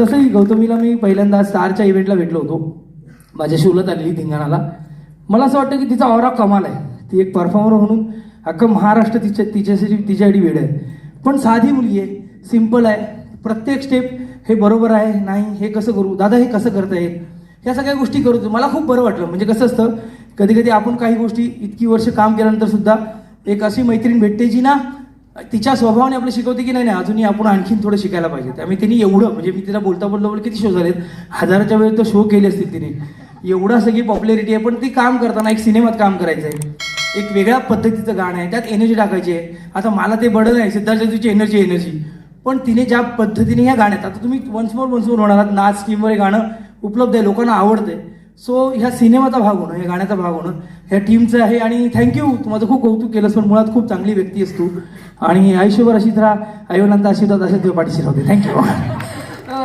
तसंही गौतमीला मी पहिल्यांदा स्टारच्या इव्हेंटला भेटलो होतो. माझ्याशी उलत आलेली धिंगाणाला. मला असं वाटतं की तिचा ऑरा कमाल आहे. ती एक परफॉर्मर म्हणून अख्खं महाराष्ट्र तिच्या तिच्यासाठी तिच्यासाठी वेळ आहे. पण साधी मुलगी आहे. सिंपल आहे. प्रत्येक स्टेप हे बरोबर आहे नाही हे कसं करू दादा हे कसं करता येईल ह्या सगळ्या गोष्टी करू. मला खूप बरं वाटलं. म्हणजे कसं असतं कधी कधी आपण काही गोष्टी इतकी वर्ष काम केल्यानंतर सुद्धा एक अशी मैत्रीण भेटते जी ना तिच्या स्वभावाने आपलं शिकवते की नाही नाही अजूनही आपण आणखीन थोडं शिकायला पाहिजे. त्यामुळे तिने एवढं म्हणजे मी तिला बोलता बोलता बोल किती शो झालेत. हजाराच्या वेळेस तर शो केले असतील तिने. एवढा सगळी पॉप्युलॅरिटी आहे पण ती काम करताना एक सिनेमात काम करायचं आहे एक वेगळ्या पद्धतीचं गाणं आहे त्यात एनर्जी टाकायची आहे. आता मला ते बडन नाही सिद्धार्थ तिची एनर्जी एनर्जी पण तिने ज्या पद्धतीने ह्या गाण्यात आता तुम्ही वन्स मोर वन्स मोर होणार आहात नाच स्कीमवर हे गाणं उपलब्ध आहे लोकांना आवडतं आहे सो ह्या सिनेमाचा भाग होणं या गाण्याचा भाग होणं ह्या टीमचं आहे आणि थँक्यू तू माझं खूप कौतुक केलंस पण मुळात खूप चांगली व्यक्ती आहेस तू. आणि आयुष्यभर अशीच राहा आईवडिलांचा आशीर्वाद असेल देव पाठीशी राहते थँक्यू